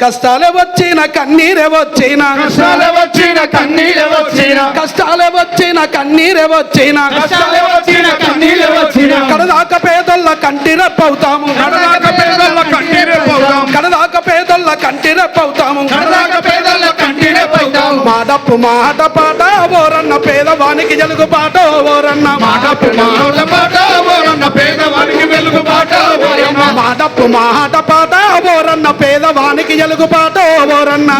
కష్టాలే వచ్చిన కన్నీరే వచ్చిన. కష్టాలు వచ్చిన కన్నీళ్ళు వచ్చిన. కష్టాలే వచ్చిన కన్నీరే వచ్చిన. కష్టాలు వచ్చిన కన్నీళ్ళు వచ్చిన. కడదాక పేదల్ల కంటిరెప్పవుతాము కడదాక పేదల కన్నీరే పోదాం కడదాక పేదల్ల కంటిరెప్పవుతాము కడదాక పేదల కన్నీరే పోదాం మాడప్పు మాట పాట ఓరన్న పేదవానికి జలుగు పాట ఓరన్న. మాటపు మాటల పాట ఓరన్న పేదవానికి వెలుగు పాట ఓరన్న. మాడప్పు మాట పాట ఓరన్న పేదవానికి జలుగు వెలుగు పాట ఓరన్న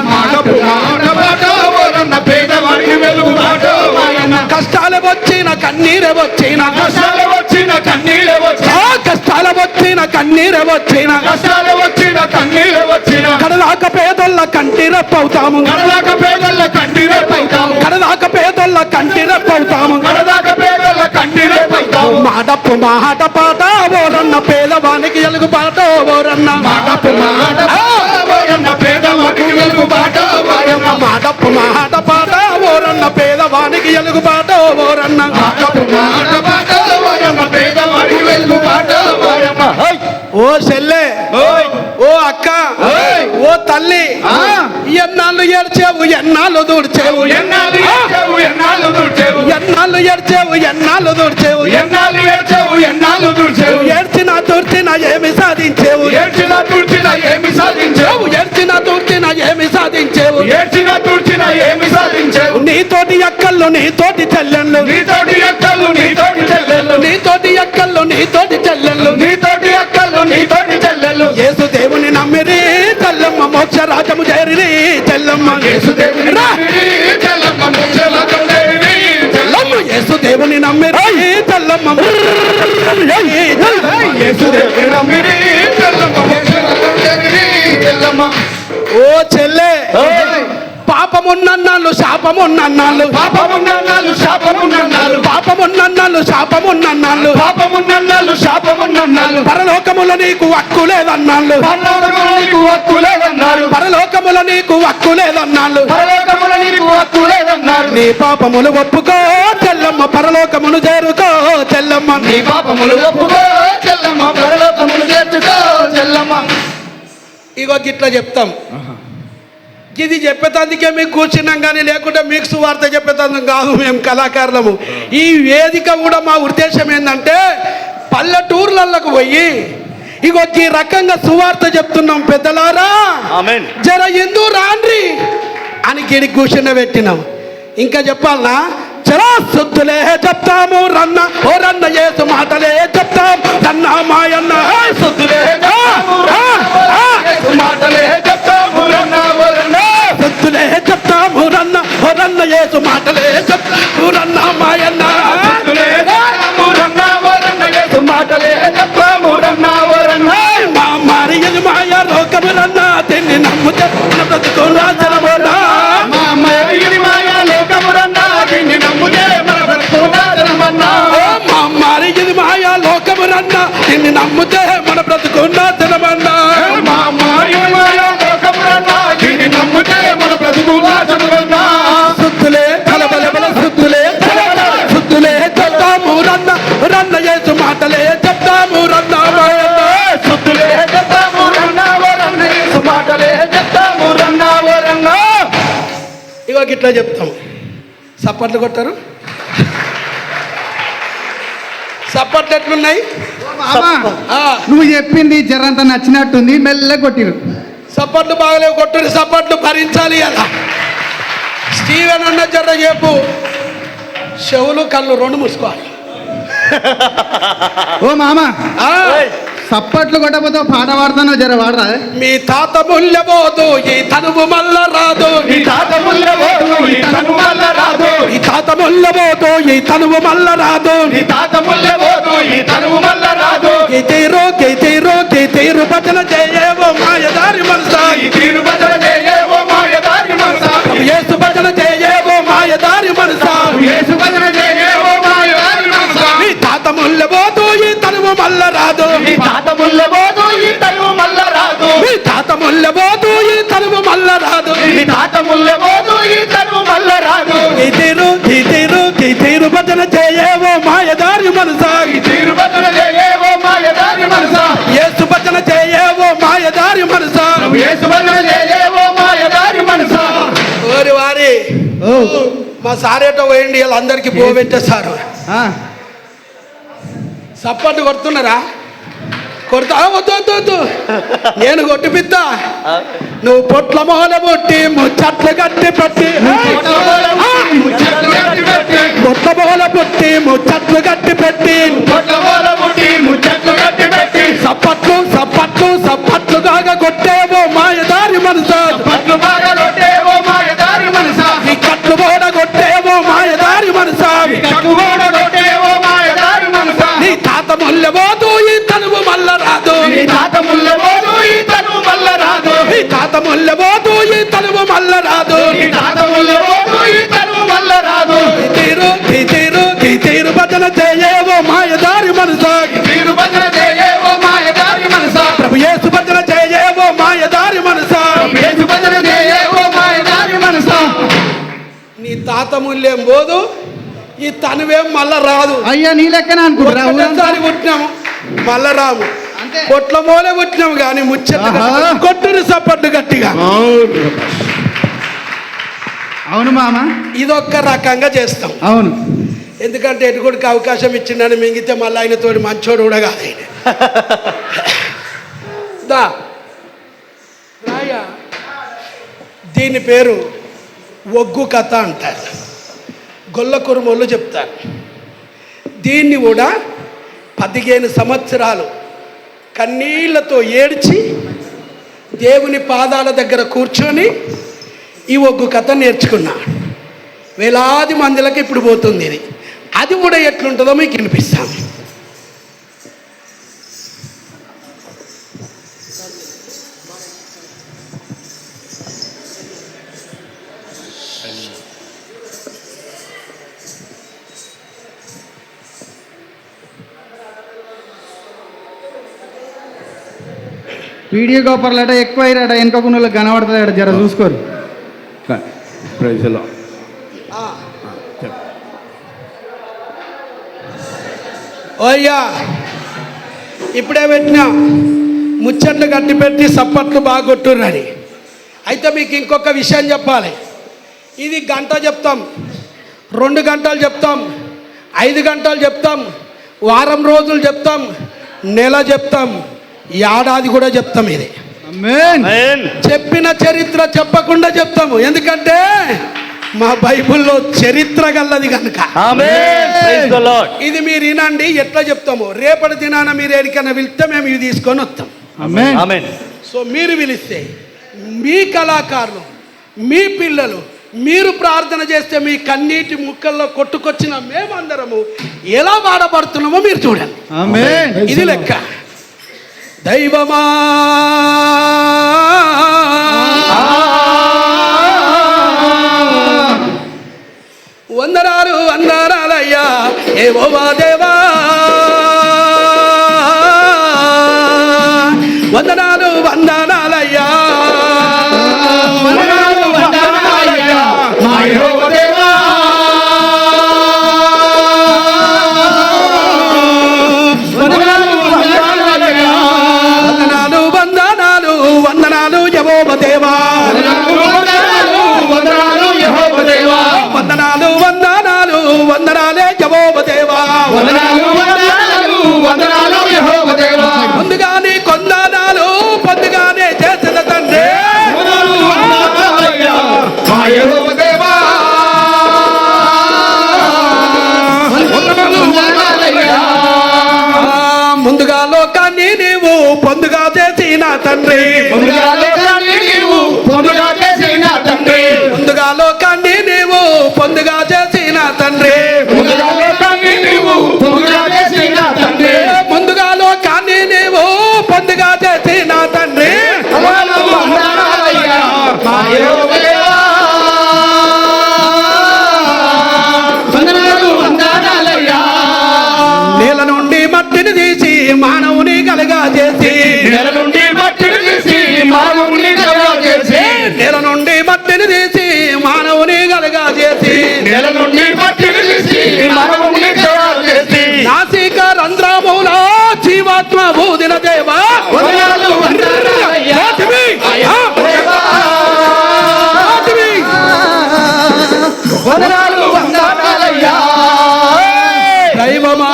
కష్టాలు వచ్చిన కన్నీరే వచ్చిన. కష్టాలు వచ్చిన కన్నీళ్ళు వచ్చిన. ఆ కష్టాల వచ్చిన కన్నీరే వచ్చిన. కష్టాలు వచ్చిన కన్నీళ్ళు వచ్చిన. కడదాక పేదల్ల కంటిరెప్పవుతాము. కడదాక పేదల కన్నీరే పోతాం కడదాక పేదల్ల కంటిరెప్పవుతాము. కడదాక పేదల కన్నీరే పోతాం మాడప్పు మాట పాట ఓరన్న పేదవానికి ఎలుగు పాట ఓరన్న. మాటపు మాట ఎలుగు పాట మాటపు మాట పాట ఓరన్న పేదవానికి వెలుగు పాట ఓరన్న ఓ చెల్లె ఓయ్ ఓ అక్క ఓయ్. ఓ తల్లి ఆ. ఎన్నాళ్ళు ఏడ్చేవు ఎన్నాళ్ళు దూడ్చేవు? ఎన్నాళ్ళు ఏడ్చావు ఎన్నాళ్ళు దుడిచావు? ఎన్నాళ్ళు ఏడ్చేవు ఎన్నాళ్ళు దూడ్చేవు? ఎన్నాళ్ళు ఏడ్చావు ఎన్నాళ్ళు దుడిచావు? సాధించేవు. ఏడ్చిన తుడిచిన ఏమి సాధించావు? ఏడ్చిన దూర్చిన ఏమి సాధించేవు? ఏడ్చిన తుడిచిన ఏమి సాధించావు? నీతోటి అక్కళ్ళు నీతోటి చెల్లెళ్ళు. నీతోటి అక్కలు నీతోటి చెల్లెళ్ళు. నీతోటి అక్కళ్ళు నీతోటి చెల్లెళ్ళు. నీతోటి అక్కలు నీతోటి చెల్లెళ్ళు. యేసు దేవుని నమ్మిరి చెల్లమ్మ మోక్ష రాజము చేరిరి చెల్లమ్మ. యేసుదేవుని రా. నమ్మిరి, చెల్లమ్మ మోక్షలోకం చేరిరి, చెల్లమ్మ యేసు దేవుని నమ్మిరి చెల్లమ్మ యేసుదేవుని నమ్మిరి, ఓ చెల్లె. పాపమున్నన్నాళ్ళు శాపమున్నన్నాళ్ళు. పాపమున్నన్నాళ్ళు శాపమున్నన్నాళ్ళు. పాపమున్నన్నాళ్ళు శాపమున్నన్నాళ్ళు. పాపమున్నన్నాళ్ళు శాపమున్నన్నాళ్ళు. పరలోకముల నీకు హక్కు లేదన్నాళ్ళు. పరలోకముల నీకు హక్కు లేదన్నారు పరలోకముల నీకు హక్కు లేదన్నాళ్ళు. పరలోకముల నీకు హక్కు లేదన్నారు నీ పాపములు ఒప్పుకో చెల్లమ్మ పరలోకమును చేరుకో చెల్లమ్మ. నీ పాపములు ఒప్పుకో చెల్లమ్మ చెల్లమ్మ ఇగో గిట్లా చెప్తాం. ఇది చెప్పేటందుకే మీకు కూర్చున్నాం కానీ లేకుంటే మీకు సువార్త చెప్పేటందుకు కాదు మేము కళాకారులము. ఈ వేదిక కూడా మా ఉద్దేశం ఏంటంటే పల్లెటూర్లకు పోయి ఇగో ఈ రకంగా సువార్త చెప్తున్నాం పెద్దలారా. జర ఎందు రాండ్రి? అని గిడి కూర్చుని పెట్టినాం. ఇంకా చెప్పాలనా? చరా సొత్తులే చెప్తాము రన్న. ఓ రన్న ఏసు మాటలే చెప్తాం. రన్న మాయన్న హే సొత్తులే మాటలే చెప్తాము రన్న వరన్న సొత్తులే చెప్తాము రన్న. ఓ రన్న ఏసు మాటలే చెప్తాము రన్న మాయన్న మాటలే చెప్తాము రన్న మా మాయ రోగములన్నా తిని నమ్ము చెప్తా రన్న తిని నమ్ముతే మన బ్రతుకు నాశనమన్నా. మా అమ్మాయి మాయా లోకము రన్న దీన్ని నమ్ముతే మన చెప్తాము రన్న రన్న యేసు మాటలే చెప్తాము రన్న మాయన్న. సుత్తులే చెప్తాము రన్న వరన్న యేసు మాటలే చెప్తాము రన్న వరన్న ఇగో గిట్లా చెప్తాం. సప్పట్లు కొట్టారు? సప్పట్లు ఎట్లున్నాయి? నువ్వు చెప్పింది జరంత నచ్చినట్టుంది మెల్ల కొట్టిరు. సప్పట్లు బాగలేవు కొట్టుని సప్పట్లు భరించాలి అలా. స్టీవెన్ అన్న జర్ర చెప్పు. చెవులు కళ్ళు రెండు మూసుకోవాలి. ఓ మామ సప్పట్లు కొట్టబోతే పాట పాడుతానో జర వాడరా? మీ తాత ముల్లబోదు ఈ తనువు మల్ల ముల్లబోదు ఈ తనువు మల్ల రాదు ఈ తాత ముల్లబోదు ఈ తనువు మల్ల రాదు గీతీరు గీతీరు గీతీరు భజన చేయవో మాయదారి మనసా. ఈ తీరు బదల చేయవో మాయదారి మనసా. యేసు భజన చేయవో మాయదారి మనసా. యేసు బదల చేయవో మాయదారి మనసా. మీ తాత ముల్లబోదు ఈ తనువు మల్ల రాదు ఈ తాత ముల్లబోదు తాత ముల్లబోదు ఈ తరువు మల్ల రాదు ఈ తాత ముల్లబోదు ఈ తరువు మల్ల రాదు ఈ తీరు ఈ తీరు తీరు భజన చేయవో మాయదారి మనసా. ఈ భజన చేయవో మాయదారి మనసా. యేసు భజన చేయవో మాయదారి మనసా. యేసు భజన చేయేవో మాయదారి మనసా. ఓరి వారి. మా సారేటో పోయండి వాళ్ళందరికీ పోబెట్టేశారు సపోర్ట్ కొడుతున్నారా? కొడతా. వద్దు వద్దు వద్దు. నేను కొట్టిపిద్దా నువ్వు పొట్ల మొహల పొట్టి. ముచ్చట్లు గట్టి పట్టి. పొట్ల మొహల పొట్టి ముచ్చట్లు గట్టి పెట్టి. ముచ్చట్లు గట్టి పెట్టి. సప్పట్లు సప్పట్లు సప్పట్లు కాగా కొట్టేవో నీ తాత మొల్లెబోదు ఈ తనువు మల్ల రాదు ఈ తను మల్ల రాదు తీరు తీ తీరు తీరు భజన చేయేవో మాయదారి మనసా. మీరు భజన చేయేవో మాయదారి మనసా. ప్రభు యేసు భజన చేయేవో మాయదారి మనసా. వేసు భజన చేయేవో మాయదారి మనసా. నీ తాత ముల్లేం పోదు ఈ తనువేం మళ్ళా రాదు అయ్యా నీ లెక్కన పుట్టినాము. మళ్ళా రాము పొట్ల మూలే పుట్టినాము కానీ. కొట్టుని సప్పట్టు గట్టిగా. అవును మామ. ఇదొక్క రకంగా చేస్తాం. అవును. ఎందుకంటే ఎటుకుడికి అవకాశం ఇచ్చిండని మింగితే మళ్ళీ ఆయనతోటి మంచోడు కూడా కాదు ఆయన. దా. రాయ. దీని పేరు ఒగ్గు కథ అంటారు. గొల్ల కురుమోళ్ళు చెప్తారు. దీన్ని కూడా పదిహేను సంవత్సరాలు కన్నీళ్ళతో ఏడ్చి దేవుని పాదాల దగ్గర కూర్చొని ఈ ఒగ్గు కథ నేర్చుకున్నాడు వేలాది మందిలకు ఇప్పుడు పోతుంది ఇది. అది కూడా ఎట్లుంటుందో మీకు వినిపిస్తాను. వీడియో గోపర్లట ఎక్కువ అయ్యారట వెనుక కొన్ని కనబడతాడు జర చూసుకోరు. ప్రైజ్లో ఓయ్యా ఇప్పుడే పెట్టినా. ముచ్చట్లు కట్టి పెట్టి సప్పట్లు బాగా కొట్టుర్రని అయితే మీకు ఇంకొక విషయం చెప్పాలి. ఇది గంట చెప్తాం. రెండు గంటలు చెప్తాం. ఐదు గంటలు చెప్తాం. వారం రోజులు చెప్తాం. నెల చెప్తాం. ఏడాది కూడా చెప్తాం ఇది. చెప్పిన చరిత్ర చెప్పకుండా చెప్తాము. ఎందుకంటే మా బైబిల్లో చరిత్ర గల్లది కనుక. ఇది మీరు వినండి ఎట్లా చెప్తాము? రేపటి దినాన మీరు ఎక్కడికైనా వెళ్తే మేము ఇవి తీసుకొని వస్తాం. సో మీరు పిలిస్తే మీ కళాకారులు మీ పిల్లలు మీరు ప్రార్థన చేస్తే మీ కన్నీటి ముక్కల్లో కొట్టుకొచ్చిన మేమందరము ఎలా బాధపడుతున్నామో మీరు చూడండి. ఇది లెక్క. దైవమా? వందనాలు వందనాలయ్యా. ఏవోవా దేవా నీవు పొందుగా చేసిన తండ్రి. ముందుగా రాతివి. వందనాలు వందనాలయ్యా దైవమా.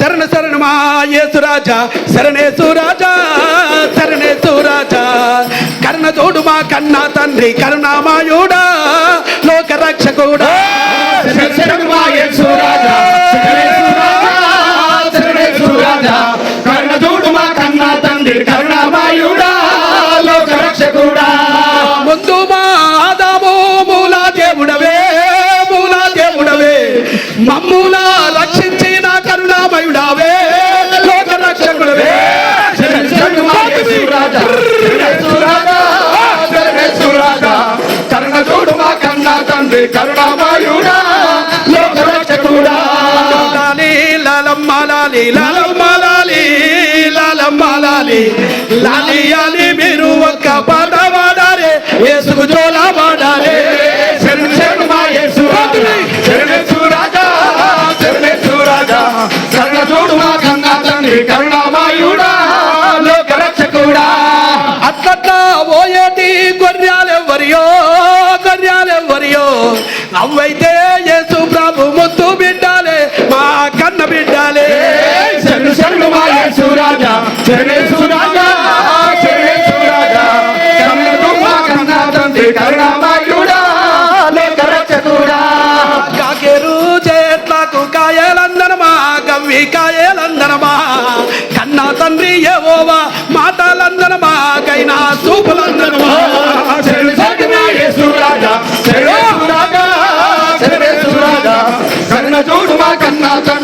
శరణ శరణమా యేసురాజా శరణేశురాజా శరణేశురాజా కర్ణ తోడు మా కన్నా తండ్రి కరుణామాయుడా. లోక రక్షకుడా శరణమా వాయసు రాజా. తండ్రి కరుణామాయుడా లోక రక్షకుడా లాలి లాలమ్మ లాలి లాలమ్మ లాలి లాలమ్మ లాలి లాలి అని మీరు ఒక్క పాట పాడారే యేసుకు జోల పాడారే శరణు శరణు మా యేసురాజా శరణేశురాజా శరణేశురాజా కరుణ చూడు మా కన్నా తండ్రి కరుణామాయుడా అట్లట్లా ఓయేటి గొర్రెలెవ్వరియో గొర్రెలెవ్వరియో అవ్వైతే యేసు ప్రభు ముత్తు బిడ్డాలే మా కన్న బిడ్డాలే. శరణు శరణు మా యేసురాజా శరణేశురాజా శరణేశురాజా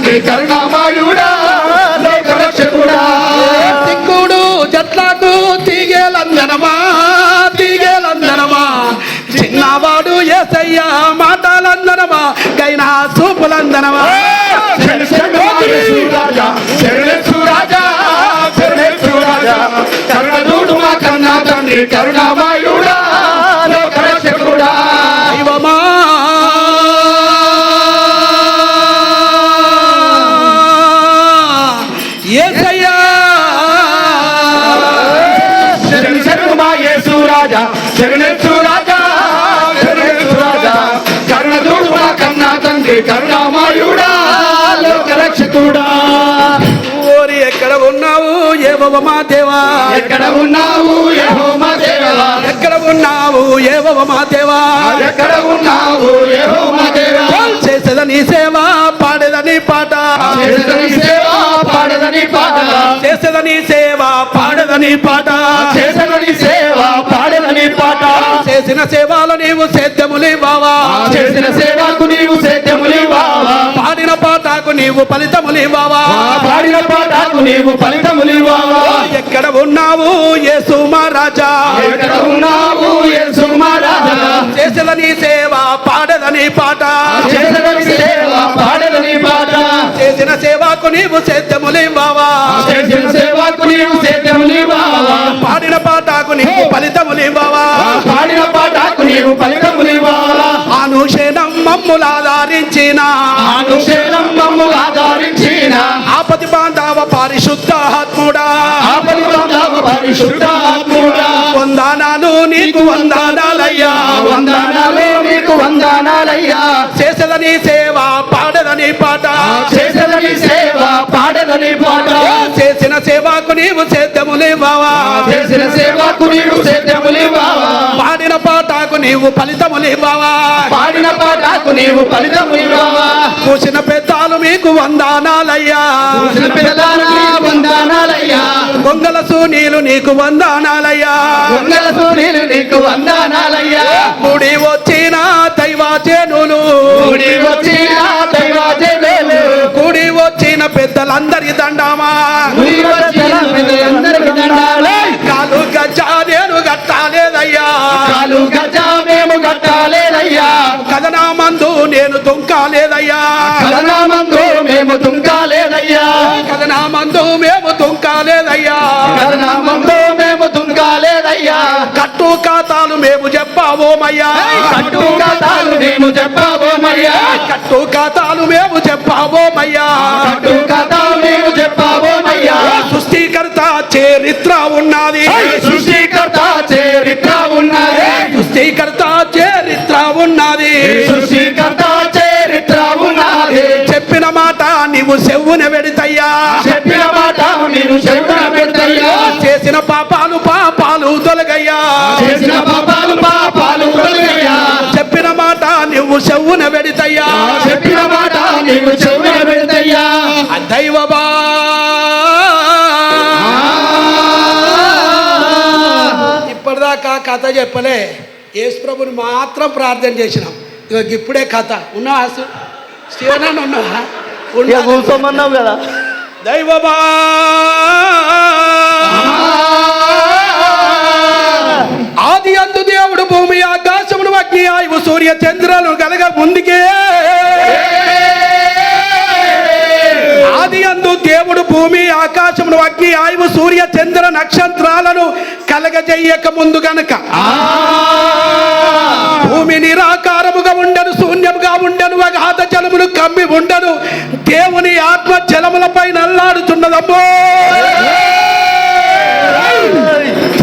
తండ్రి కరుణామాయుడా సిక్కుడు జట్లకు తీగేలందనమా తీగేలందనమా. చిన్నవాడు ఏసయ్యా మాటలందనమా కైనా సూపులందనమా. శరణు ఓరి ఎక్కడ ఉన్నావు ఏవవ మా దేవా? ఎక్కడ ఉన్నావు యెహోవా దేవా? ఎక్కడ ఉన్నావు ఏవవ మా దేవా? ఎక్కడ ఉన్నావు యెహోవా దేవా? చేసేదని సేవ పాడేదని పాట. సేవ పాడదని పాట. చేసేదని సేవ పాడేదని పాట. చేసని సేవ పాడదని పాట. చేసిన సేవలు నీవు సేద్యములి బావా చేసిన సేవకు నీవు సేద్యములివావా పాడిన పాటకు నీవు ఫలితములి బావా పాడిన పాటకు నీవు ఎక్కడ ఉన్నావు యేసు మహారాజా? ఎక్కడ ఉన్నావు చేసేదని సేవ పాడదని పాట. సేవ పాడదని పాట. చేసిన సేవకు నీవు సేద్యములి బావా చేసిన సేవకు నీవు పాడిన పాటకు నీవు ఫలితములి బావా పాడిన పాటకు నీవు ఫలితములివావా అనుషేణం మమ్ములాధారించిన అనుశీలం మమ్ము ఆధారించిన. ఆపతి బాంధవ పరిశుద్ధాత్ముడా ఆపది బంధవ పరిశుద్ధాత్ముడా వందనాలు నీకు వందనాలయ్యా. వందనాలే నీకు వందనాలయ్యా. చేసేదని సేవ పాడదని పాట. చేసని సేవ పాడదని పాట. చేసిన సేవకు నీవు సేద్యములి బావా చేసిన సేవకు నీవు సేద్యములివావా పాడిన పాటకు నీవు ఫలితములి బావా పాడిన పాటకు నీవు ఫలితములివావా కూసిన పెద్దాలు మీకు వందనాలయ్యా. చూసిన పిల్లలకు వందనాలయ్యా. గొంగల సూనీలు నీకు వందనాలయ్యా. దొంగల సూర్యులు నీకు వందనాలయ్యా. ముడి వచ్చిన దైవాచేనులు కూడి వచ్చిన దైవాజనులు కూడి వచ్చిన పెద్దలందరి దండామా. పెద్దలందరికీ దండాలు. కాలు గజ్జా నేను గట్టాలేదయ్యా. కాలు గజ నేను తుంకాలేదయ్యా. కరుణామందు మేము తుంకాలేదయ్యా. కథనా మందు మేము తుంకాలేదయ్యా. కరుణామందు మేము తుంకాలేదయ్యా. కట్టు ఖాతాలు మేము చెప్పావోమయ్యా. కట్టు కథలు మేము చెప్పబోమయ్యా కట్టు ఖాతాలు మేము చెప్పావోమయ్యా. కట్టు కథలు మేము చెప్పబోమయ్యా సృష్టికర్త చరిత్ర ఉన్నది. సృష్టికర్త చేరి చెవున వెడితయ్యా చెప్పిన మాట నేను చెవున పెడతయ్యా. చేసిన పాపాలు పాపాలు తొలగయ్యా. చేసిన పాపాలు పాపాలు తొలగయ్యా. చెప్పిన మాట నువ్వు చెవున వెడితయ్యా చెప్పిన మాట నీవు చెవున పెడతయ్యా. దైవబా ఇప్పటిదాకా కథ చెప్పలే. యేసు ప్రభుని మాత్రం ప్రార్థన చేసినాం. ఇప్పుడే కథ. ఉన్నావా శివనన్న ఉన్నావా? కూర్చోమన్నావు కదా. దైవబా ఆది అందు దేవుడు భూమి ఆకాశమును అగ్ని ఆయువు సూర్య చంద్రాలను కలగ ముందుకే. ఆది అందు దేవుడు భూమి ఆకాశమును అగ్ని ఆయువు సూర్య చంద్ర నక్షత్రాలను కలగజెయ్యక ముందు గనక. భూమి నిరాకారముగా ఉండను శూన్యముగా ఉండను జలములు కమ్మి ఉండను. దేవుని ఆత్మ జలములపై నల్లాడుతున్నదమ్మో.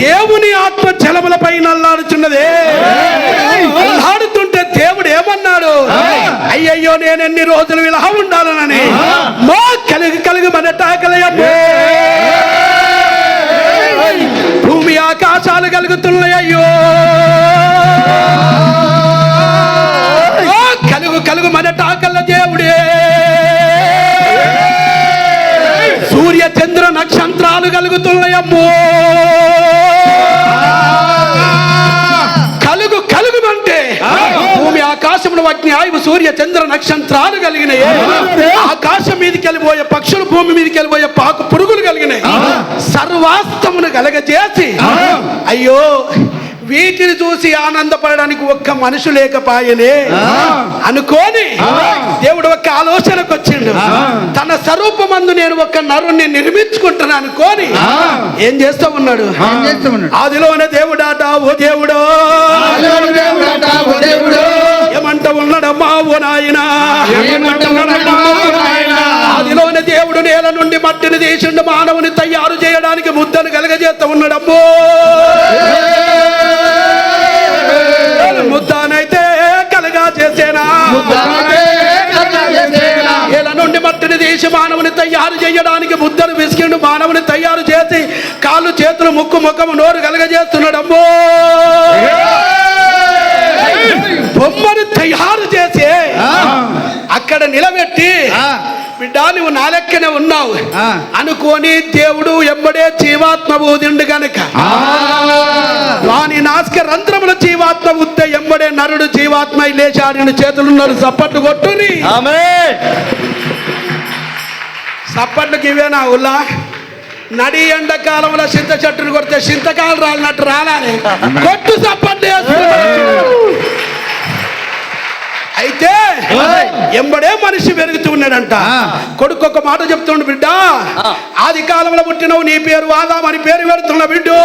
దేవుని ఆత్మ జలములపై నల్లాడుచున్నదే నల్లాడుతుంటే దేవుడు ఏమన్నాడు? అయ్యయ్యో నేను ఎన్ని రోజులు ఇలా ఉండాలనని. మా కలిగి కలిగి మన టాకలయ్యమ్మో భూమి ఆకాశాలు కలుగుతున్నాయ్యో కలుగు కలుగు మన టాకల్ల దేవుడే. సూర్య చంద్ర నక్షత్రాలు కలుగుతున్నాయమ్మో. కలుగు కలుగుమంటే. భూమి ఆకాశమును అగ్ని ఆయువు సూర్య చంద్ర నక్షత్రాలు కలిగినాయి. ఆకాశం మీదకి వెళ్ళిపోయే పక్షులు భూమి మీదకి వెళ్ళిపోయే పాకు పురుగులు కలిగినాయి. సర్వాస్తమును కలగజేసి అయ్యో వీటిని చూసి ఆనందపడడానికి ఒక్క మనుషు లేకపాయనే అనుకోని దేవుడు ఒక్క ఆలోచనకు వచ్చిండు. తన స్వరూపమందు నేను ఒక నరుణ్ణి నిర్మించుకుంటున్నాను అనుకోని ఏం చేస్తూ ఉన్నాడు? ఏం చేస్తూ ఉన్నాడు? ఆదిలోనే దేవుడాట ఓ దేవుడో. దేవుడట ఓ దేవుడు. ఏమంట ఉన్నాడమ్మా ఓ నాయనా? ఏమంటున్నాడమ్మా ఓ నాయనా? ఆదిలోనే దేవుడు నేల నుండి మట్టిని తీసిండు మానవుని తయారు చేయడానికి ముద్దను కలగజేస్తా ఉన్నాడమ్మో నేల నుండి మట్టిని తీసి మానవుని తయారు చేయడానికి ముద్దను విసికిండు మానవుని తయారు చేసి కాళ్ళు చేతులు ముక్కు ముఖము నోరు కలగజేస్తున్నాడమ్మో బొమ్మను తయారు చేసి అక్కడ నిలబెట్టి. బిడ్డ నువ్వు నా లెక్కనే ఉన్నావు. ఆ. అనుకోని దేవుడు ఎంబడే జీవాత్మ ఊదిండు గనక. వాని నాసిక రంధ్రముల జీవాత్మ ఉత్తే ఎంబడే నరుడు జీవాత్మ లేచాడిన చేతులున్నారు సప్పట్లు కొట్టుని. ఆమె సప్పట్లకి ఇవేనా ఉల్లా. నడి ఎండాకాలంలో చింత చెట్టును కొడితే చింతకాలు రాలినట్టు రాలాలి. కొట్టు సప్పట్లు వేస్తున్నాడు. అయితే ఎంబడే మనిషి పెరుగుతూ ఉన్నాడంట. కొడుకు ఒక మాట చెప్తుండు బిడ్డ ఆది కాలంలో పుట్టినవు నీ పేరు ఆదామని పేరు పెడుతున్న బిడ్డు.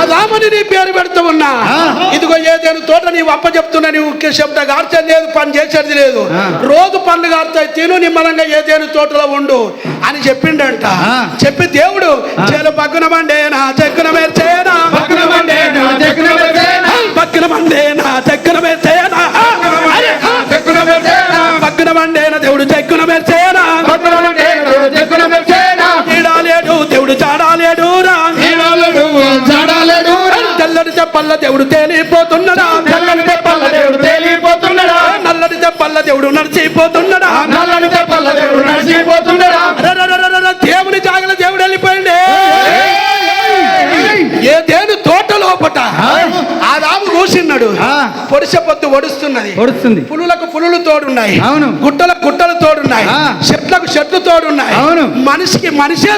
ఆదామని నీ పేరు పెడుతూ ఉన్నా. ఇదిగో ఏదేను తోట నీవు అప్ప చెప్తున్నా నీవు శబ్ద గార్చేది లేదు పని చేసేది లేదు. రోజు పండ్లు గారుతాయి తిను నిమ్మలంగా ఏదేను తోటలో ఉండు అని చెప్పిండంట. చెప్పి దేవుడు చేలు పక్కన మండేనా చెక్కున మేర్చేనా పక్కన మండేనా, చెక్కున మెరిసేనా? పక్కన మండేనా చెక్కున మెరిసేనా? పక్కన మండేనా దేవుడు చెక్కున మేర్చేనా పక్కన మండేనా, చెక్కున మెరిసేనా? ఈడాలేడు దేవుడు చాడాలేడు చెప్పల్ల దేవుడు తేలిపోతున్నాడా? తెల్లని తెప్పల దేవుడు తేలిపోతున్నాడా? నల్లడి చెప్పల్ల దేవుడు నడిచిపోతున్నాడా? నల్లని తెప్పల దేవుడు నడిచిపోతున్నాడా? దేవుని జాగల దేవుడు వెళ్ళిపోయింది ఏ దేని తోట లోపట? ఆ? రాము కూర్చున్నాడు ఆ. పొడిసె పొద్దు ఒడుస్తున్నది. పొడుస్తుంది పులులకు పులులు తోడున్నాయి. అవును. గుట్టలకు గుట్టలు తోడున్నాయి. చెట్లకు చెట్లు తోడున్నాయి. అవును. మనిషికి మనిషే